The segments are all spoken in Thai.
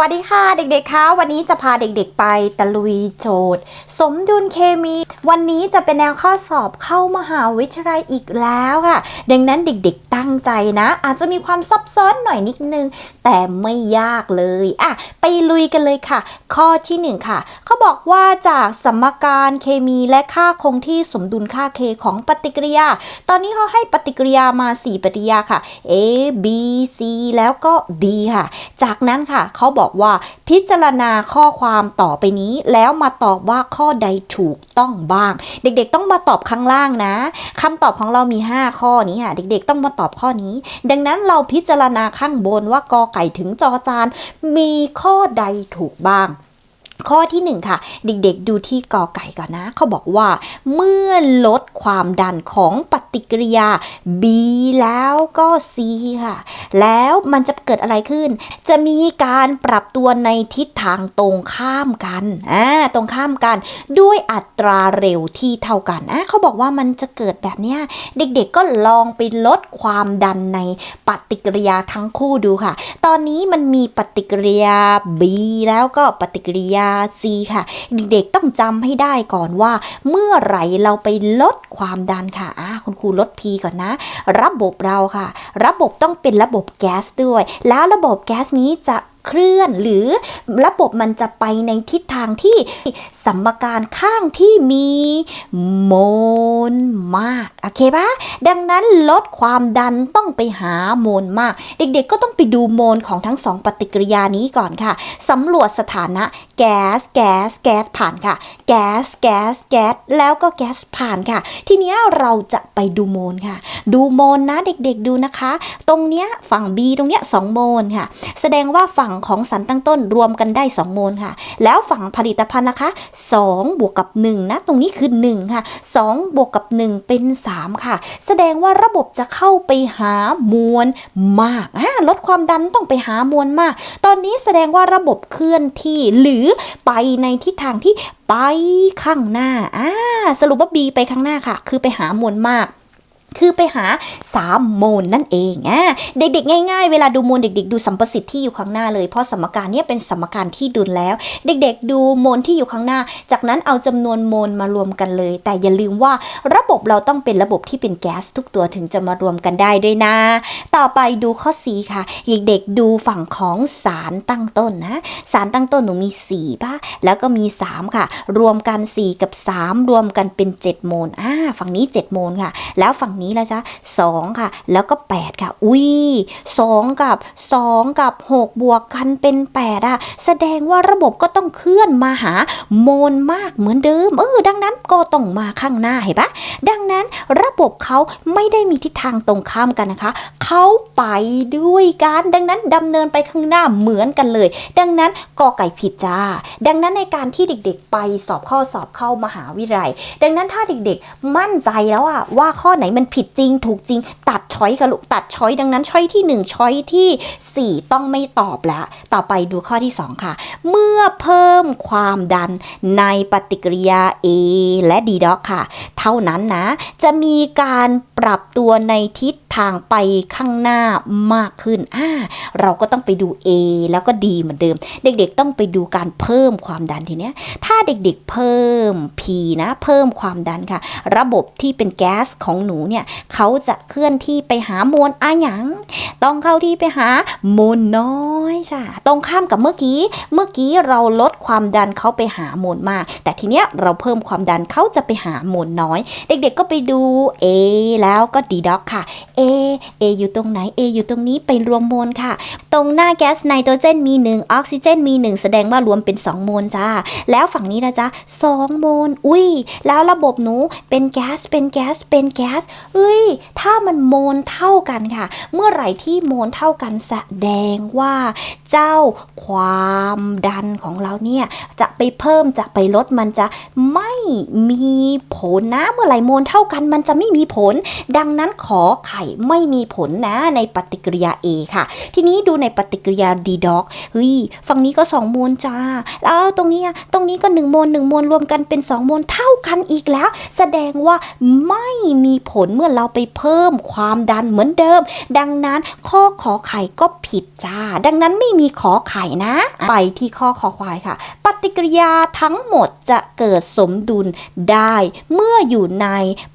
วัสดีค่ะเด็กๆคะวันนี้จะพาเด็กๆไปตะลุยโจทย์ สมดุลเคมี วันนี้จะเป็นแนวข้อสอบเข้ามหาวิทยาลัยอีกแล้วค่ะ ดังนั้นเด็กๆตั้งใจนะ อาจจะมีความซับซ้อนหน่อยนิดนึง แต่ไม่ยากเลยอะไปลุยกันเลยค่ะ ข้อที่หนึ่งค่ะเขาบอกว่าจากสมการเคมีและค่าคงที่สมดุลค่า K ของปฏิกิริยา ตอนนี้เขาให้ปฏิกิริยามา 4 ปฏิกิริยาค่ะ A B C แล้วก็ D ค่ะ จากนั้นค่ะเขาบอกว่า พิจารณาข้อความต่อไปนี้ แล้วมาตอบว่าข้อใดถูกต้องบ้าง เด็กๆต้องมาตอบข้างล่างนะคำตอบของเรามี 5 ข้อนี้ค่ะ เด็กๆต้องมาตอบข้อนี้ ดังนั้นเราพิจารณาข้างบนว่ากอไก่ถึงจอจานมีข้อใดถูกบ้าง ข้อที่หนึ่งค่ะ เด็กๆดูที่กอไก่ก่อนนะ เขาบอกว่า เมื่อลดความดันของปฏิกิริยา B แล้วก็ C ค่ะ แล้วมันจะเกิดอะไรขึ้น จะมีการปรับตัวในทิศทางตรงข้ามกันอ่าตรงข้ามกัน ด้วยอัตราเร็วที่เท่ากันอะเขาบอกว่ามันจะเกิดแบบเนี้ยเด็กๆก็ลองไปลดความดันในปฏิกิริยาทั้งคู่ดูค่ะ ตอนนี้มันมีปฏิกิริยา B แล้วก็ปฏิกิริยา C ค่ะ เด็กๆต้องจำให้ได้ก่อนว่า เมื่อไหร่เราไปลดความดันค่ะอ่าคุณครูลด P ก่อนนะ ระบบเราค่ะ ระบบต้องเป็นระบบแก๊สด้วย แล้วระบบแก๊สนี้จะ เคลื่อน หรือระบบมันจะไปในทิศทางที่สมการข้างที่มีโมลมาก โอเคปะดังนั้นลดความดันต้องไปหาโมลมาก เด็กๆก็ต้องไปดูโมลของทั้งสองปฏิกิริยานี้ก่อนค่ะสำรวจสถานะแก๊สแก๊สแก๊สผ่านค่ะ แก๊สแก๊สแก๊สแล้วก็แก๊สผ่านค่ะ ทีนี้เราจะไปดูโมลค่ะ ดูโมลนะเด็กๆดูนะคะ ตรงเนี้ยฝั่ง B ตรงเนี้ย2โมลค่ะ แสดงว่าฝั่งของสารตั้งต้นรวมกันได้ 2 โมลค่ะ แล้วฝั่งผลิตภัณฑ์นะคะ2บวกกับ 1 นะ ตรงนี้คือ 1 ค่ะ 2 บวกกับ 1 เป็น 3 ค่ะ แสดงว่าระบบจะเข้าไปหามวลมากลดความดันต้องไปหามวลมาก ตอนนี้แสดงว่าระบบเคลื่อนที่หรือไปในทิศทางที่ไปข้างหน้าอ่าสรุปว่า B ไปข้างหน้าค่ะ คือไปหามวลมาก คือไปหา3โมลนั่นเองอะเด็กๆ ง่ายๆ เวลาดูโมลเด็ก ๆ ดูสัมประสิทธิ์ที่อยู่ข้างหน้าเลย เพราะสมการนี้เป็นสมการที่ดุลแล้ว เด็กๆ ดูโมลที่อยู่ข้างหน้า จากนั้นเอาจำนวนโมลมารวมกันเลย แต่อย่าลืมว่าระบบเราต้องเป็นระบบที่เป็นแก๊สทุกตัวถึงจะมารวมกันได้ด้วยนะ ต่อไปดูข้อ 4 ค่ะ เด็กๆ ดูฝั่งของสารตั้งต้นนะ สารตั้งต้นหนูมี4ป่ะแล้วก็มี 3 ค่ะ รวมกัน 4 กับ 3 รวมกันเป็น 7 โมลอ่าฝั่งนี้ 7 โมลค่ะ แล้วฝั่งนี้ละจ๊ะ2ค่ะ แล้วก็ 8 ค่ะ อุ้ย2กับ 2 กับ 6 บวกกันเป็น 8 อะ แสดงว่าระบบก็ต้องเคลื่อนมาหาโมลมากเหมือนเดิม เออ ดังนั้นก็ต้องมาข้างหน้าเห็นปะดังนั้นระบบเขาไม่ได้มีทิศทางตรงข้ามกันนะคะ เขาไปด้วยกัน ดังนั้นดำเนินไปข้างหน้าเหมือนกันเลย ดังนั้นกอไก่ผิดจ้า ดังนั้นในการที่เด็กๆ ไปสอบข้อสอบเข้ามหาวิทยาลัย ดังนั้นถ้าเด็กๆ มั่นใจแล้วอะว่าข้อไหนมันผิดจริง ถูกจริง ตัด ช้อยค่ะลูกตัดช้อยดังนั้นช้อยที่ 1 ช้อยทีสี่ 4 ต้องไม่ตอบแล้ว ต่อไปดูข้อที่ 2 ค่ะ เมื่อเพิ่มความดันในปฏิกิริยา A และ D ด็อกค่ะ เท่านั้นนะ จะมีการปรับตัวในทิศทางไปข้างหน้ามากขึ้นอ่าเราก็ต้องไปดู A แล้วก็ D เหมือนเดิม เด็กๆต้องไปดูการเพิ่มความดันทีเนี้ย ถ้าเด็กๆเพิ่ม P นะ เพิ่มความดันค่ะ ระบบที่เป็นแก๊สของหนูเนี่ยเขาจะเคลื่อนที่ไปหาโมลอาหยังต้องเข้าที่ไปหาโมลน้อยจ้ะตรงข้ามกับเมื่อกี้ เมื่อกี้เราลดความดันเขาไปหาโมลมาก แต่ทีเนี้ยเราเพิ่มความดันเขาจะไปหาโมลน้อย เด็กๆก็ไปดู A แล้วก็ D ด็อกค่ะ A A อยู่ตรงไหน A อยู่ตรงนี้ไปรวมโมลค่ะ ตรงหน้าแก๊สไนโตรเจนมี 1 ออกซิเจนมี 1 แสดงว่ารวมเป็น2โมลจ้า แล้วฝั่งนี้นะจ๊ะ2โมลอุ้ย แล้วระบบหนูเป็นแก๊สเป็นแก๊สเป็นแก๊สเอ้ย ถ้ามันโมลเท่ากันค่ะ เมื่อไหร่ที่โมลเท่ากันแสดงว่าเจ้าความดันของเราเนี่ยจะไปเพิ่มจะไปลดมันจะไม่มีผลนะ เมื่อไหร่โมลเท่ากันมันจะไม่มีผล ดังนั้นขอไข่ไม่มีผลนะในปฏิกิริยา A ค่ะ ทีนี้ดูในปฏิกิริยา D dog เฮ้ยฝั่งนี้ก็ 2 โมลจ้า แล้วตรงนี้ตรงนี้ก็ 1 โมล1โมลรวมกันเป็น 2 โมลเท่ากันอีกแล้ว แสดงว่าไม่มีผลเมื่อเราไปเพิ่มความดันเหมือนเดิม ดังนั้นข้อขอไข่ก็ผิดจ้า ดังนั้นไม่มีขอไข่นะ ไปที่ข้อขอควายค่ะ ปฏิกิริยาทั้งหมดจะเกิดสมดุลได้ เมื่ออยู่ใน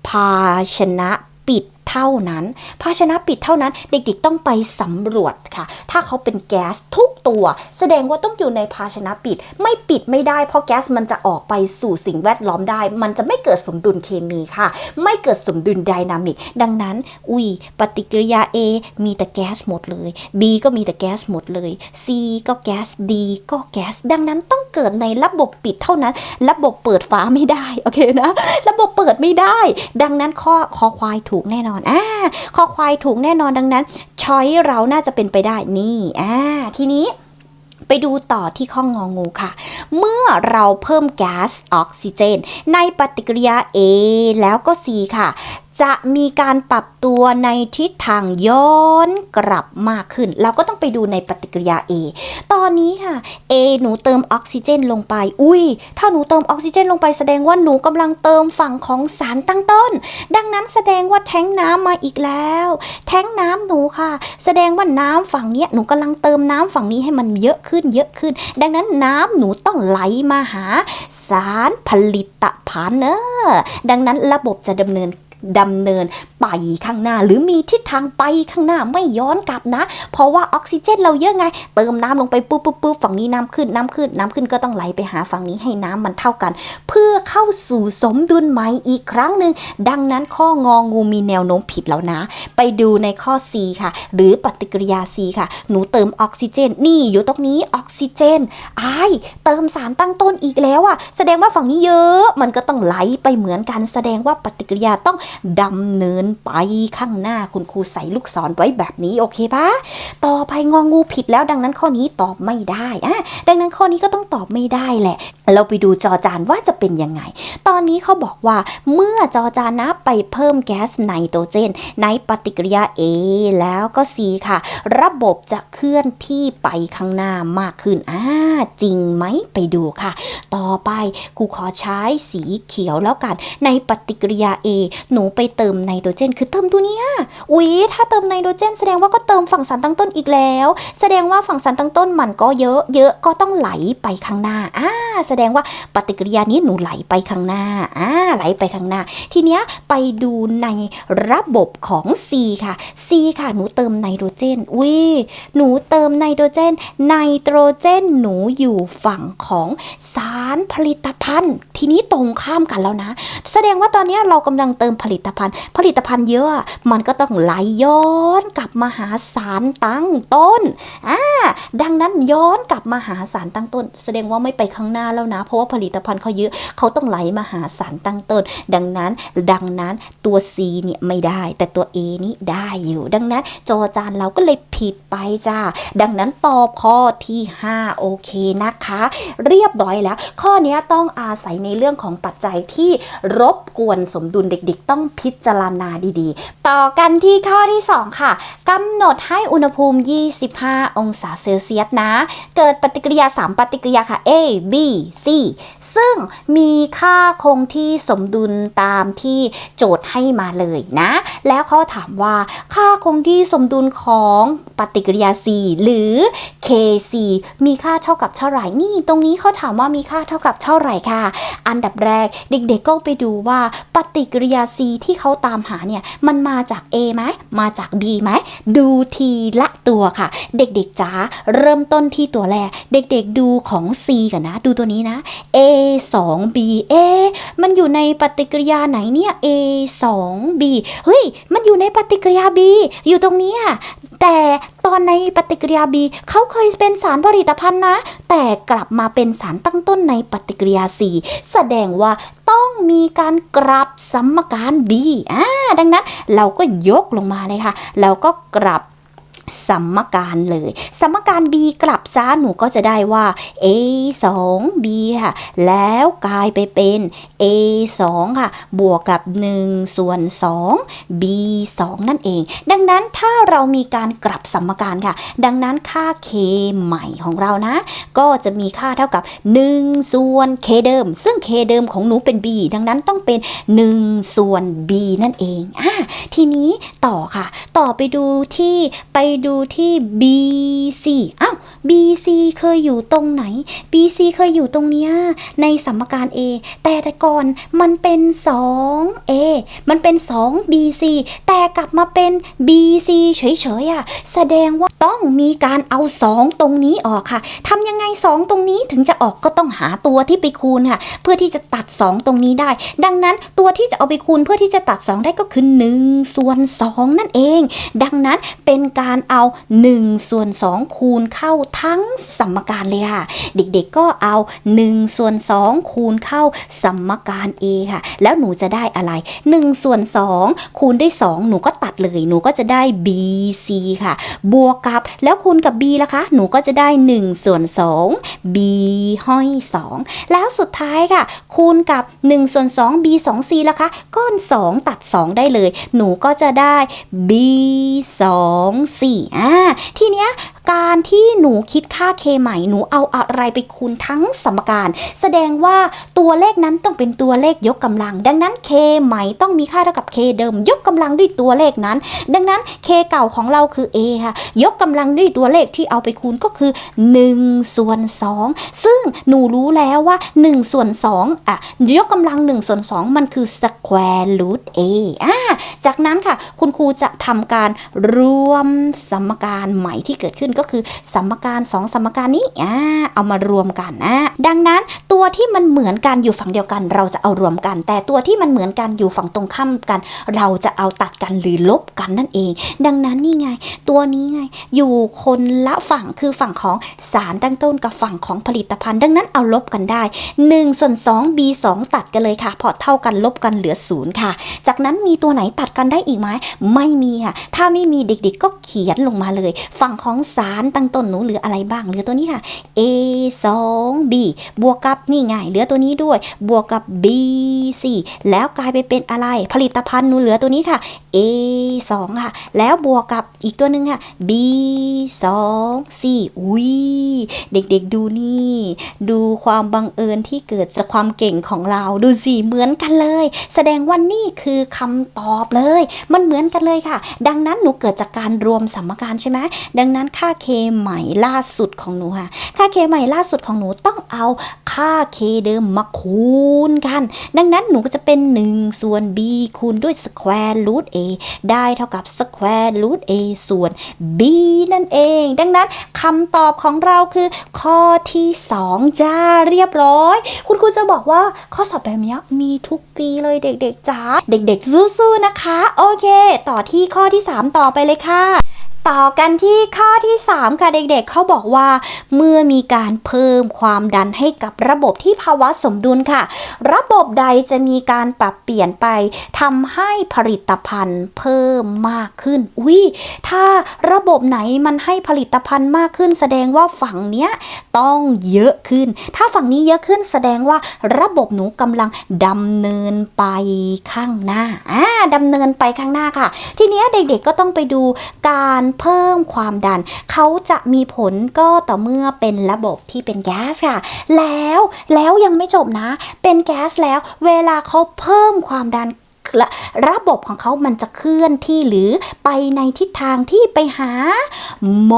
ภาชนะปิด เท่านั้น ภาชนะปิดเท่านั้น เด็กๆต้องไปสำรวจค่ะ ถ้าเขาเป็นแก๊สทุกตัว แสดงว่าต้องอยู่ในภาชนะปิด ไม่ปิดไม่ได้ เพราะแก๊สมันจะออกไปสู่สิ่งแวดล้อมได้ มันจะไม่เกิดสมดุลเคมีค่ะ ไม่เกิดสมดุลไดนามิก ดังนั้น อุ้ยปฏิกิริยา A มีแต่แก๊สหมดเลย B ก็มีแต่แก๊สหมดเลย C ก็แก๊ส D ก็แก๊ส ดังนั้นต้องเกิดในระบบปิดเท่านั้น ระบบเปิดฝาไม่ได้ โอเคนะ ระบบเปิดไม่ได้ ดังนั้นข้อคอควายถูกแน่นอนอ่าคอควายถูกแน่นอนดังนั้นช้อยเราน่าจะเป็นไปได้นี่อ่าทีนี้ไปดูต่อที่ข้องงองูค่ะ เมื่อเราเพิ่มแก๊สออกซิเจน ในปฏิกิริยา A แล้วก็ C ค่ะ จะมีการปรับตัวในทิศทางย้อนกลับมากขึ้น เราก็ต้องไปดูในปฏิกิริยา A ตอนนี้ค่ะ A หนูเติมออกซิเจนลงไป อุ้ย ถ้าหนูเติมออกซิเจนลงไปแสดงว่าหนูกำลังเติมฝั่งของสารตั้งต้น ดังนั้นแสดงว่าแท้งน้ำมาอีกแล้ว แท้งน้ำหนูค่ะ แสดงว่าน้ำฝั่งนี้หนูกำลังเติมน้ำฝั่งนี้ให้มันเยอะขึ้นเยอะขึ้น ดังนั้นน้ำหนูต้องไหลมาหา สารผลิตภัณฑ์เนอะดังนั้นระบบจะดำเนิน ดำเนินไปข้างหน้า หรือมีทิศทางไปข้างหน้าไม่ย้อนกลับนะ เพราะว่าออกซิเจนเราเยอะไง เติมน้ำลงไปปุ๊บปุ๊บปุ๊บฝั่งนี้น้ำขึ้นน้ำขึ้นน้ำขึ้นก็ต้องไหลไปหาฝั่งนี้ให้น้ำมันเท่ากัน เพื่อเข้าสู่สมดุลใหม่อีกครั้งหนึ่งดังนั้นข้ององูมีแนวโน้มผิดแล้วนะ ไปดูในข้อ C ค่ะ หรือปฏิกิริยา C ค่ะ หนูเติมออกซิเจน นี่อยู่ตรงนี้ออกซิเจนไอเติมสารตั้งต้นอีกแล้วอะแสดงว่าฝั่งนี้เยอะมันก็ต้องไหลไปเหมือนกัน แสดงว่าปฏิกิริยาต้องดำเนินไปข้างหน้าคุณครูใส่ลูกศรไว้แบบนี้โอเคปะต่อไปงองูผิดแล้วดังนั้นข้อนี้ตอบไม่ได้อะดังนั้นข้อนี้ก็ต้องตอบไม่ได้แหละ เราไปดูจอจานว่าจะเป็นยังไง ตอนนี้เขาบอกว่าเมื่อจอจานนะไปเพิ่มแก๊สไนโตรเจน ในปฏิกิริยา A แล้วก็ C ค่ะ ระบบจะเคลื่อนที่ไปข้างหน้ามากขึ้นอ่าจริงไหมไปดูค่ะ ต่อไปครูขอใช้สีเขียวแล้วกัน ในปฏิกิริยา A หนูไปเติมไนโตรเจน คือเติมตัวเนี้ยอุ๊ยถ้าเติมไนโตรเจน แสดงว่าก็เติมฝั่งสารตั้งต้นอีกแล้ว แสดงว่าฝั่งสารตั้งต้นมันก็เยอะ เยอะก็ต้องไหลไปข้างหน้าอ่าแสดงว่าปฏิกิริยานี้หนูไหลไปข้างหน้าอ่าไหลไปข้างหน้า ทีเนี้ยไปดูในระบบของ C ค่ะ C ค่ะ หนูเติมไนโตรเจนอุ๊ยหนูเติมไนโตรเจน ไนโตรเจน หนูอยู่ฝั่งของสารผลิตภัณฑ์ ทีนี้ตรงข้ามกันแล้วนะ แสดงว่าตอนนี้เรากำลังเติมผลิตภัณฑ์ ผลิตภัณฑ์เยอะ มันก็ต้องไหลย้อนกลับมาหาสารตั้งต้นอ่าดังนั้นย้อนกลับมาหาสารตั้งต้น แสดงว่าไม่ไปข้างหน้าแล้วนะ เพราะว่าผลิตภัณฑ์เขาเยอะเขาต้องไหลมาหาสารตั้งต้น ดังนั้นดังนั้นตัว C เนี่ยไม่ได้ แต่ตัว A นี่ได้อยู่ ดังนั้นจอจานเราก็เลยผิดไปจ้าดังนั้นตอบข้อที่ 5 โอเคนะคะ เรียบร้อยแล้ว ข้อนี้ต้องอาศัยในเรื่องของปัจจัยที่รบกวนสมดุลเด็กๆต้องพิจารณาดีๆ ต่อกันที่ข้อที่ 2 ค่ะกำหนดให้อุณหภูมิ 25 องศาเซลเซียสนะ เกิดปฏิกิริยา 3 ปฏิกิริยาค่ะ A B C ซึ่งมีค่าคงที่สมดุลตามที่โจทย์ให้มาเลยนะ แล้วเขาถามว่าค่าคงที่สมดุลของปฏิกิริยา C หรือ KC มีค่าเท่ากับเท่าไหร่นี่ ตรงนี้เขาถามว่ามีค่าเท่ากับเท่าไหร่ค่ะ อันดับแรกเด็กๆก็ไปดูว่าปฏิกิริยา C ที่เขาตามหาเนี่ย มันมาจาก A ไหมมาจาก B ไหมดูทีละตัวค่ะ เด็กๆจ๋าเริ่มต้นที่ตัวแรก เด็กๆดูของ C กันนะ ดูตัวนี้นะ A 2 B เอมันอยู่ในปฏิกิริยาไหนเนี่ย A 2 B เฮ้ย มันอยู่ในปฏิกิริยา B อยู่ตรงนี้อะ แต่ตอนในปฏิกิริยา B เขาเคยเป็นสารผลิตภัณฑ์นะ แต่กลับมาเป็นสารตั้งต้นในปฏิกิริยา C แสดงว่าต้องมีการกลับสมการ B อ่าดังนั้นเราก็ยกลงมาเลยค่ะเราก็กลับ สมการเลยสมการ b กลับซะหนูก็จะได้ว่า a 2 b ค่ะ แล้วกลายไปเป็น a 2ค่ะ บวกกับ 1 ส่วน 2 b 2นั่นเอง ดังนั้นถ้าเรามีการกลับสมการค่ะ ดังนั้นค่า k ใหม่ของเรานะ ก็จะมีค่าเท่ากับ 1 ส่วน k เดิม ซึ่ง k เดิมของหนูเป็น b ดังนั้นต้องเป็น 1 ส่วน b นั่นเองอะทีนี้ต่อค่ะ ต่อไปดูที่ไปดูที่ BC อ้าว BC เคยอยู่ตรงไหน BC เคยอยู่ตรงเนี้ยในสมการ A แต่แต่ก่อนมันเป็น 2A มันเป็น 2BC แต่กลับมาเป็น BC เฉยๆอะแสดงว่าต้องมีการเอา 2 ตรงนี้ออกค่ะทำยังไง 2 ตรงนี้ถึงจะออกก็ต้องหาตัวที่ไปคูณค่ะ เพื่อที่จะตัด 2 ตรงนี้ได้ ดังนั้นตัวที่จะเอาไปคูณเพื่อที่จะตัด 2 ได้ก็คือ1ส่วน2นั่นเอง ดังนั้นเป็นการเอา 1 ส่วน 2 คูณเข้าทั้งสมการเลยค่ะ เด็กๆก็เอา 1 ส่วน 2 คูณเข้าสมการ A ค่ะ แล้วหนูจะได้อะไร 1 ส่วน 2 คูณได้ 2 หนูก็ตัดเลย หนูก็จะได้ BC ค่ะ บวกกับแล้วคูณกับ B ล่ะคะ หนูก็จะได้ 1 ส่วน 2 B ห้อย 2 แล้วสุดท้ายค่ะ คูณกับ 1 ส่วน 2 B 2 C ล่ะคะ ก้อน 2 ตัด 2 ได้เลย หนูก็จะได้ B 2 C อ่าทีเนี้ยการที่หนูคิดค่า k ใหม่ หนูเอาอะไรไปคูณทั้งสมการ แสดงว่าตัวเลขนั้นต้องเป็นตัวเลขยกกำลัง ดังนั้น k ใหม่ต้องมีค่าเท่ากับ k เดิม ยกกำลังด้วยตัวเลขนั้น ดังนั้น k เก่าของเราคือ a ค่ะ ยกกำลังด้วยตัวเลขที่เอาไปคูณก็คือ1ส่วน2ซึ่งหนูรู้แล้วว่า1ส่วน2อะยกกำลัง1ส่วน2มันคือ square root a อ่าจากนั้นค่ะ คุณครูจะทำการรวมสมการใหม่ที่เกิดขึ้นก็คือ สมการ 2 สมการนี้อ่าเอามารวมกันนะดังนั้นตัวที่มันเหมือนกันอยู่ฝั่งเดียวกัน เราจะเอารวมกัน แต่ตัวที่มันเหมือนกันอยู่ฝั่งตรงข้ามกัน เราจะเอาตัดกันหรือลบกันนั่นเอง ดังนั้นนี่ไง ตัวนี้ไงอยู่คนละฝั่งคือฝั่งของสารตั้งต้นกับฝั่งของผลิตภัณฑ์ ดังนั้นเอาลบกันได้1ส่วน2 b 2ตัดกันเลยค่ะ พอเท่ากันลบกันเหลือศูนย์ค่ะ จากนั้นมีตัวไหนตัดกันได้อีกไหมไม่มีค่ะถ้าไม่มีเด็กๆก็เขียนลงมาเลย ฝั่งของสารตั้งต้นหนูเหลืออะไรบ้างเหลือตัวนี้ค่ะ a 2 b บวกกับนี่ไงเหลือตัวนี้ด้วย บวกกับ b 4แล้วกลายไปเป็นอะไร ผลิตภัณฑ์หนูเหลือตัวนี้ค่ะ a 2ค่ะ แล้วบวกกับอีกตัวหนึ่งค่ะ b 2 c อุ้ยเด็กๆดูนี่ ดูความบังเอิญที่เกิดจากความเก่งของเราดูสิเหมือนกันเลย แสดงว่านี่คือคำตอบเลย มันเหมือนกันเลยค่ะ ดังนั้นหนูเกิดจากการรวมสมการใช่ไหมดังนั้นค่า k ใหม่ล่าสุดของหนูค่ะ ค่า k ใหม่ล่าสุดของหนูต้องเอาค่า k เดิมมาคูณกัน ดังนั้นหนูก็จะเป็น 1 ส่วน b คูณด้วย square root a ได้เท่ากับ square root a ส่วน b นั่นเอง ดังนั้นคำตอบของเราคือ ข้อที่ 2 จ้าเรียบร้อย คุณครูจะบอกว่าข้อสอบแบบนี้มีทุกปีเลยเด็กๆจ้าเด็กๆสู้ๆนะคะ โอเค ต่อที่ข้อที่ 3 ต่อไปเลยค่ะ ต่อกันที่ข้อที่ 3 ค่ะเด็กๆ เขาบอกว่า เมื่อมีการเพิ่มความดันให้กับระบบที่ภาวะสมดุลค่ะ ระบบใดจะมีการปรับเปลี่ยนไปทำให้ผลิตภัณฑ์เพิ่มมากขึ้น อุ้ยถ้าระบบไหนมันให้ผลิตภัณฑ์มากขึ้น แสดงว่าฝั่งเนี้ยต้องเยอะขึ้น ถ้าฝั่งนี้เยอะขึ้นแสดงว่าระบบหนูกำลังดำเนินไปข้างหน้าอ่าดำเนินไปข้างหน้าค่ะ ทีเนี้ยเด็กๆก็ต้องไปดูการเพิ่มความดัน เขาจะมีผลก็ต่อเมื่อเป็นระบบที่เป็นแก๊สค่ะ แล้วแล้วยังไม่จบนะ เป็นแก๊สแล้ว เวลาเขาเพิ่มความดัน ระระบบของเขามันจะเคลื่อนที่หรือไปในทิศทางที่ไปหาโม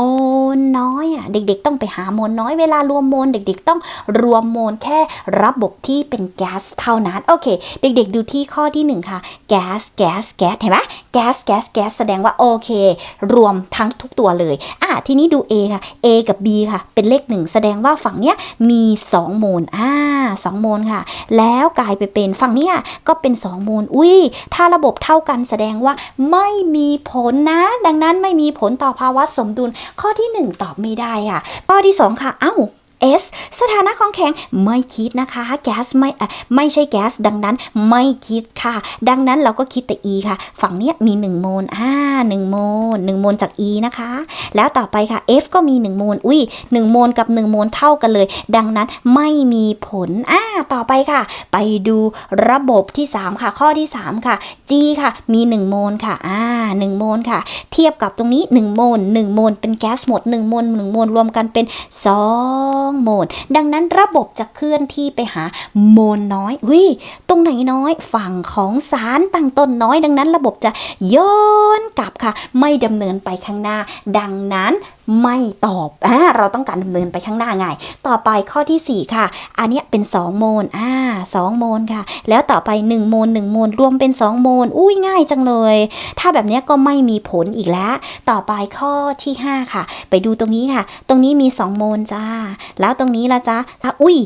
ลน้อยอะเด็กๆ ต้องไปหาโมลน้อยเวลารวมโมลเด็ก ๆ ต้องรวมโมลแค่ระบบที่เป็นแก๊สเท่านั้นโอเค เด็ก ๆ ดูที่ข้อที่หนึ่งค่ะแก๊สแก๊สแก๊สเห็นไหมแก๊สแก๊สแก๊สแสดงว่าโอเค รวมทั้งทุกตัวเลยอะทีนี้ดู A ค่ะ A กับ B ค่ะ เป็นเลขหนึ่งแสดงว่าฝั่งเนี้ยมี 2 โมลอ่าสองโมลค่ะ แล้วกลายไปเป็นฝั่งเนี้ยก็เป็น 2 โมลอุ้ยถ้าระบบเท่ากันแสดงว่าไม่มีผลนะ ดังนั้นไม่มีผลต่อภาวะสมดุล ข้อที่ 1 ตอบไม่ได้ค่ะ ข้อที่ 2 ค่ะ เอ้า S สถานะของแข็งไม่คิดนะคะแก๊สไม่ไม่ใช่แก๊สดังนั้นไม่คิดค่ะ ดังนั้นเราก็คิดแต่ E ค่ะ ฝั่งเนี้ยมี 1 โมลอ่า1โมล1โมลจาก E นะคะ แล้วต่อไปค่ะ F ก็มี 1 โมลอุ้ย1โมลกับ 1 โมลเท่ากันเลย ดังนั้นไม่มีผลอ่าต่อไปค่ะ ไปดูระบบที่ 3 ค่ะ ข้อที่ 3 ค่ะ G ค่ะ มี 1 โมลค่ะอ่า1โมลค่ะ เทียบกับตรงนี้ 1 โมล1โมลเป็นแก๊สหมด 1 โมล1โมลรวมกันเป็น2โมลดังนั้นระบบจะเคลื่อนที่ไปหาโมลน้อยวิตรงไหนน้อยฝั่งของสารตั้งต้นน้อย ดังนั้นระบบจะย้อนกลับค่ะ ไม่ดำเนินไปข้างหน้า ดังนั้นไม่ตอบอ่าเราต้องการดำเนินไปข้างหน้าไง ต่อไปข้อทีสี่4 ค่ะ อันนี้เป็น 2 โมลอ่า2โมลค่ะ แล้วต่อไป 1 โมล1โมลรวมเป็น 2 โมลอุ้ยง่ายจังเลย ถ้าแบบนี้ก็ไม่มีผลอีกแล้ว ต่อไปข้อที่ 5 ค่ะ ไปดูตรงนี้ค่ะ ตรงนี้มี 2 โมลจ้าแล้วตรงนี้ละจ้าอะอุ้ย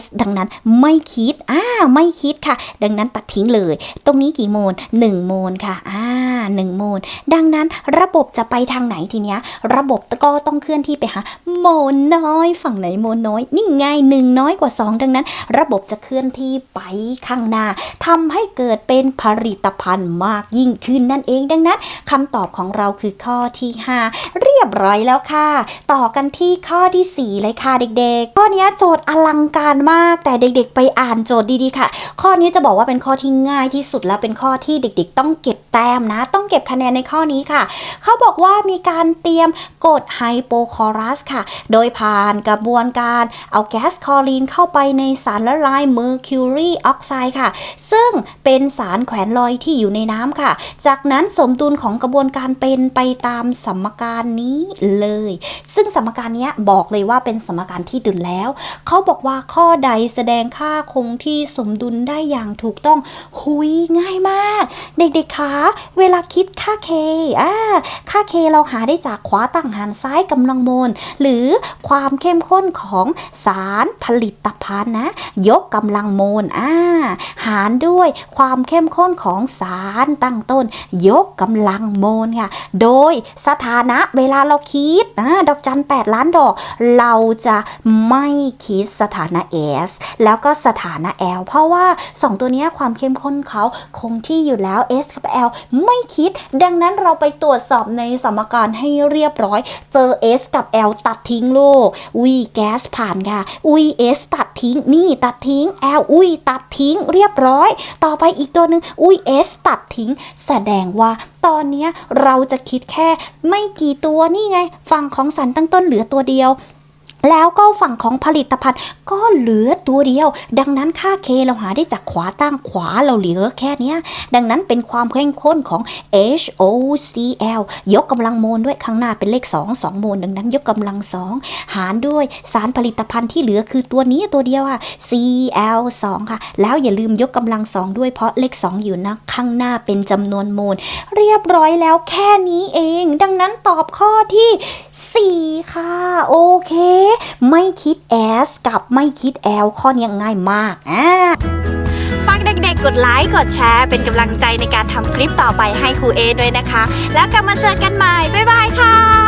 S ดังนั้นไม่คิดอ่าไม่คิดค่ะ ดังนั้นตัดทิ้งเลย ตรงนี้กี่โมล1โมลค่ะอ่า1โมลดังนั้นระบบจะไปทางไหนทีเนี้ย ระบบก็ต้องเคลื่อนที่ไปหาโมลน้อยฝั่งไหนโมลน้อย นี่ไงหนึ่งน้อยกว่า 2 ดังนั้น ระบบจะเคลื่อนที่ไปข้างหน้าทำให้เกิดเป็นผลิตภัณฑ์มากยิ่งขึ้นนั่นเองดังนั้นคำตอบของเราคือข้อที่ 5 เรียบร้อยแล้วค่ะ ต่อกันที่ข้อที่ 4 เลยค่ะเด็กๆ ข้อนี้โจทย์อลังการมาก แต่เด็กๆ ไปอ่านโจทย์ดีๆค่ะ ข้อนี้จะบอกว่าเป็นข้อที่ง่ายที่สุดและเป็นข้อที่เด็กๆ ต้องเก็บแต้มนะ ต้องเก็บคะแนนในข้อนี้ค่ะ เขาบอกว่ามีการเตรียมกรดไฮโปคอรัสค่ะ โดยผ่านกระบวนการเอาแก๊สคลอรีนเข้าไปในสารละลายเมอร์คิวรีออกไซด์ค่ะ ซึ่งเป็นสารแขวนลอยที่อยู่ในน้ำค่ะ จากนั้นสมดุลของกระบวนการเป็นไปตามสมการนี้เลย ซึ่งสมการนี้บอกเลยว่าเป็นสมการที่ดุลแล้ว เขาบอกว่าข้อใดแสดงค่าคงที่สมดุลได้อย่างถูกต้องหุยง่ายมาก เด็กๆคะเวลาคิดค่า k อ่าค่า k เราหาได้จากขวาตั้งหารซ้ายกำลังมลหรือความเข้มข้นของสารผลิตภัณฑ์นะ ยกกำลังโมลอ่าหารด้วยความเข้มข้นของสารตั้งต้น ยกกำลังโมลค่ะ โดยสถานะเวลาเราคิดอ่าดอกจัน8ล้านดอก เราจะไม่คิดสถานะ S แล้วก็สถานะ L เพราะว่า 2 ตัวนี้ความเข้มข้นเขาคงที่อยู่แล้ว S กับ L ไม่คิด ดังนั้นเราไปตรวจสอบในสมการให้เรียบร้อย เจอ S กับ L ตัดทิ้งลูกอุ้ยแก๊สผ่านค่ะอุ้ย S ตัดทิ้งนี่ตัดทิ้ง L อุ้ยตัดทิ้งเรียบร้อย ต่อไปอีกตัวหนึ่งอุ้ย S ตัดทิ้ง แสดงว่าตอนนี้เราจะคิดแค่ไม่กี่ตัวนี่ไง ฝั่งของสารตั้งต้นเหลือตัวเดียว แล้วก็ฝั่งของผลิตภัณฑ์ก็เหลือตัวเดียว ดังนั้นค่า K เราหาได้จากขวาตั้งขวาเราเหลือแค่นี้ดังนั้นเป็นความเข้มข้นของ HOCl ยกกำลังโมลด้วยข้างหน้าเป็นเลข 2 2 โมล ดังนั้นยกกำลัง 2 หารด้วยสารผลิตภัณฑ์ที่เหลือคือตัวนี้ตัวเดียวค่ะ Cl2 ค่ะ แล้วอย่าลืมยกกำลัง 2 ด้วยเพราะเลข 2 อยู่นะข้างหน้าเป็นจำนวนโมล เรียบร้อยแล้วแค่นี้เอง ดังนั้นตอบข้อที่ 4 ค่ะ โอเคไม่คิด S กับไม่คิด L ข้อนี้ง่ายมากอ่าฝากเด็กๆ กดไลค์ กดแชร์ เป็นกำลังใจในการทำคลิปต่อไปให้ครูเอด้วยนะคะ แล้วกลับมาเจอกันใหม่ บ๊ายบายค่ะ